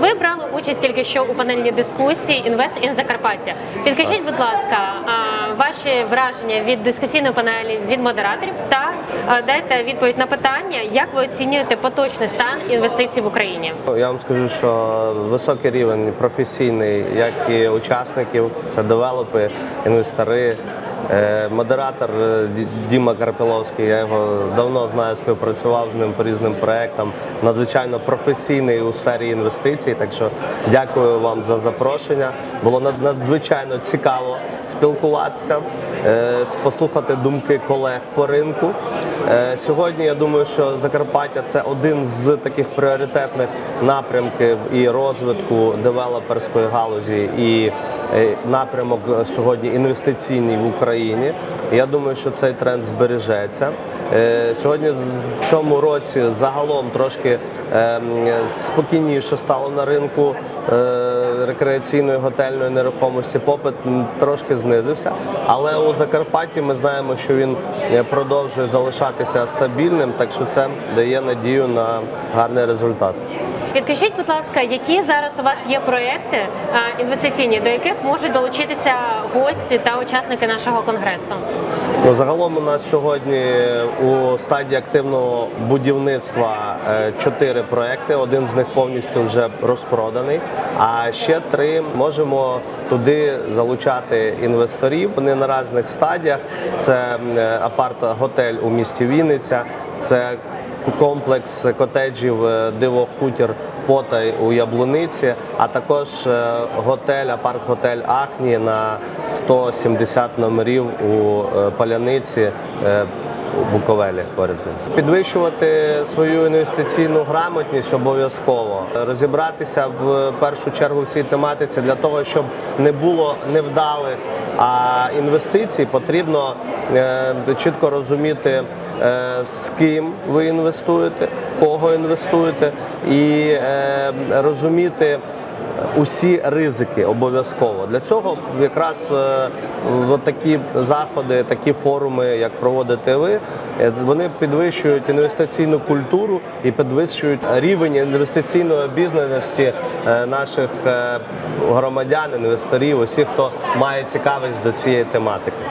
брали участь тільки що у панельній дискусії Інвест ін Закарпаття. Підкажіть, будь ласка, ваші враження від дискусійної панелі від модераторів та дайте відповідь на питання, як ви оцінюєте поточний стан інвестицій в Україні? Я вам скажу, що високий рівень професійний, як і учасників, це девелопи, інвестори. Е, Модератор е, Діма Карпіловський, я його давно знаю, співпрацював з ним по різним проектам. Надзвичайно професійний у сфері інвестицій. Так що дякую вам за запрошення. Було над- надзвичайно цікаво спілкуватися, е, послухати думки колег по ринку. Сьогодні я думаю, що Закарпаття це один з таких пріоритетних напрямків і розвитку девелоперської галузі і напрямок е, сьогодні інвестиційний в Україні. Я думаю, що цей тренд збережеться. Е, Сьогодні в цьому році загалом трошки спокійніше стало на ринку е, рекреаційної готельної нерухомості. Попит трошки знизився, але у Закарпатті ми знаємо, що він е, продовжує залишатися стабільним, так що це дає надію на гарний результат. Підкажіть, будь ласка, які зараз у вас є проекти інвестиційні, до яких можуть долучитися гості та учасники нашого конгресу? Ну, загалом у нас сьогодні у стадії активного будівництва е, чотири проекти. Один з них повністю вже розпроданий. А ще три можемо туди залучати інвесторів. Вони на різних стадіях. Це е, апарт-готель у місті Вінниця, це комплекс котеджів е, Диво Хутір Потай у Яблуниці, а також е, готель, апарт-готель Ахні на 170 номерів у е, Паляниці. е, Буковелі поряд з ним. Підвищувати свою інвестиційну грамотність обов'язково, розібратися в першу чергу в цій тематиці для того, щоб не було невдалих а інвестицій, потрібно чітко розуміти, е, з ким ви інвестуєте, в кого інвестуєте, і е, розуміти. Усі ризики обов'язково для цього якраз е, такі заходи, такі форуми, як проводите ви, е, вони підвищують інвестиційну культуру і підвищують рівень інвестиційної обізнаності е, наших е, громадян, інвесторів, усіх, хто має цікавість до цієї тематики.